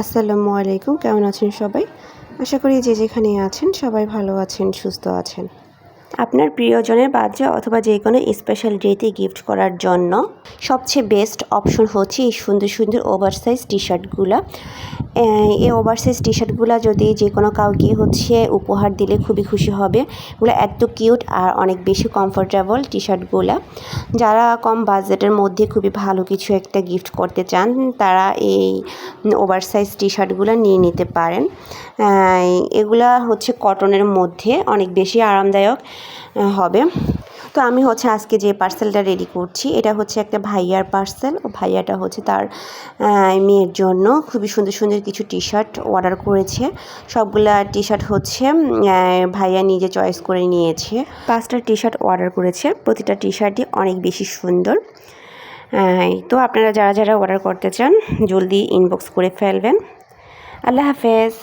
আসসালামু আলাইকুম, কেমন আছেন সবাই? আশা করি যে যেখানে আছেন সবাই ভালো আছেন, সুস্থ আছেন। আপনার প্রিয়জনের বাচ্চা অথবা যে কোনো স্পেশাল ডেতে গিফট করার জন্য সবচেয়ে বেস্ট অপশন হচ্ছে এই সুন্দর সুন্দর ওভারসাইজ টি শার্টগুলো এই ওভারসাইজ টি শার্টগুলো যদি যে কোনো কাউকে হচ্ছে উপহার দিলে খুবই খুশি হবে। এগুলো এত কিউট আর অনেক বেশি কমফোর্টেবল টি শার্টগুলো যারা কম বাজেটের মধ্যে খুবই ভালো কিছু একটা গিফট করতে চান, তারা এই ওভারসাইজ টি শার্টগুলো নিয়ে নিতে পারেন। এগুলা হচ্ছে কটনের মধ্যে অনেক বেশি আরামদায়ক। হবে। তো আমি হচ্ছে আজকে যে পার্সেলটা রেডি করছি, এটা হচ্ছে একটা ভাইয়ার পার্সেল ও ভাইয়াটা হচ্ছে তার মেয়ের জন্য খুবই সুন্দর সুন্দর কিছু টি শার্ট অর্ডার করেছে। সবগুলা টি শার্ট হচ্ছে ভাইয়া নিজে চয়েস করে নিয়েছে। পাঁচটা টি শার্ট অর্ডার করেছে। প্রতিটা টি শার্টই অনেক বেশি সুন্দর। তো আপনারা যারা যারা অর্ডার করতে চান, জলদি ইনবক্স করে ফেলবেন। আল্লাহ হাফেজ।